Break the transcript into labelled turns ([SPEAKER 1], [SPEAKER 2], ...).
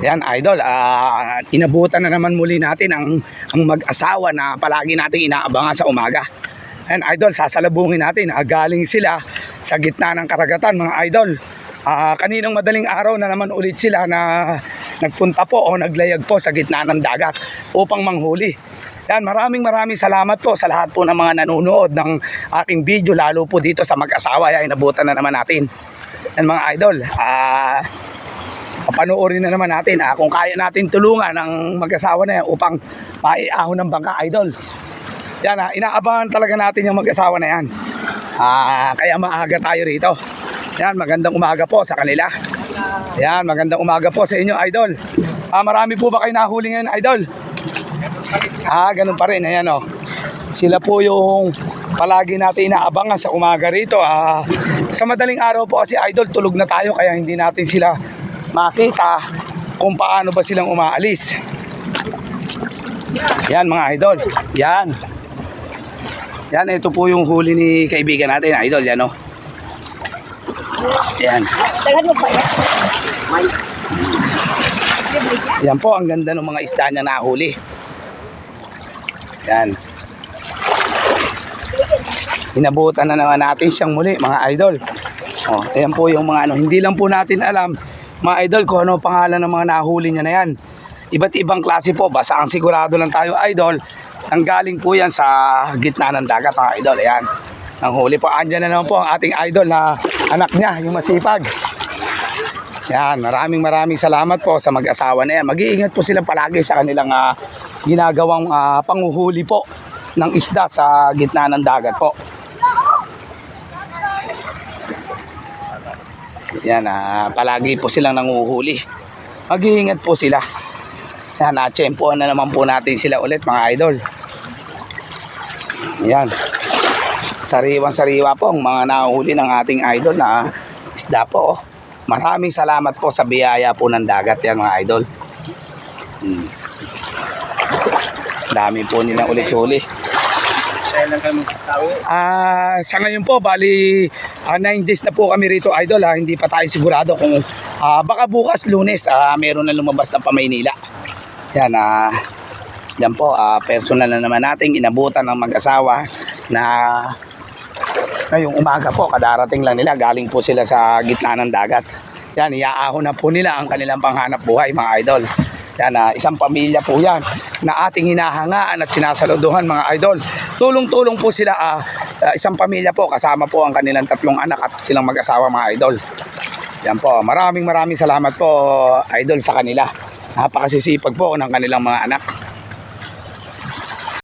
[SPEAKER 1] Yan, idol, ah, inabutan na naman muli natin ang, ang mag-asawa na palagi nating inaabangan sa umaga. Yan, idol, sasalubungin natin. Ah, galing sila sa gitna ng karagatan, mga idol. Ah, kaninang madaling araw na naman ulit sila na nagpunta po o naglayag po sa gitna ng dagat upang manghuli. Yan, maraming maraming salamat po sa lahat po ng mga nanonood ng aking video, lalo po dito sa mag-asawa. Yan, inabutan na naman natin. Yan mga idol, ah, papanoorin na naman natin ah, kung kaya natin tulungan ang mag-asawa na yan upang maiahon ng bangka idol. Yan ah, inaabangan talaga natin yung mag-asawa na yan. Ah, kaya maaga tayo rito. Yan, magandang umaga po sa kanila. Yan, magandang umaga po sa inyo idol. Ah, marami po ba kayo nahuli ngayon idol? Ah, ganun pa rin. Ayan oh. Sila po yung palagi natin inaabangan sa umaga rito. Ah, sa madaling araw po kasi idol, tulog na tayo kaya hindi natin sila makita kung paano ba silang umaalis. Yan mga idol. Yan. Yan, ito po yung huli ni kaibigan natin, idol. Yan oh.
[SPEAKER 2] Mo pa yan.
[SPEAKER 1] Yan po, ang ganda ng mga isda niya nahuli. Yan. Inabutan na naman natin siyang muli, mga idol. Oh, ayan po yung mga ano, hindi lang po natin alam, mga idol, kung ano ang pangalan ng mga nahuli niya na yan. Iba't ibang klase po, basta ang sigurado lang tayo, idol, ang galing po yan sa gitna ng dagat, mga idol. Ayan. Ang huli po, andyan na naman po ang ating idol na anak niya, yung masipag. Yan, maraming maraming salamat po sa mag-asawa na yan. Mag-iingat po sila palagi sa kanilang ah, ginagawang ah, panguhuli po ng isda sa gitna ng dagat po. Yan, ah, palagi po silang nanguhuli. Mag-iingat po sila. Yan, na-tsempoan na naman po natin sila ulit mga idol. Yan. Sariwang-sariwa po ang mga nahuli ng ating idol na isda po. oh. Maraming salamat po sa biyaya po ng dagat yan mga idol. Hmm. Dami po nilang ulit-huli. Ah, sa ngayon po, bali 9 days na po kami rito idol ha. Hindi pa tayo sigurado kung ah, baka bukas lunes ah, meron na lumabas na pa Maynila. Yan ah yan po, ah, personal na naman nating inabutan ng mag-asawa na ngayong umaga po, kadarating lang nila, galing po sila sa gitna ng dagat. Yan, iaahon na po nila ang kanilang panghanap buhay, mga idol. Yan, ah, isang pamilya po yan na ating hinahangaan at sinasaluduhan, mga idol. Tulong-tulong po sila, ah, ah, isang pamilya po, kasama po ang kanilang tatlong anak at silang mag-asawa, mga idol. Yan po, maraming maraming salamat po, idol, sa kanila. Napakasisipag po ng kanilang mga anak.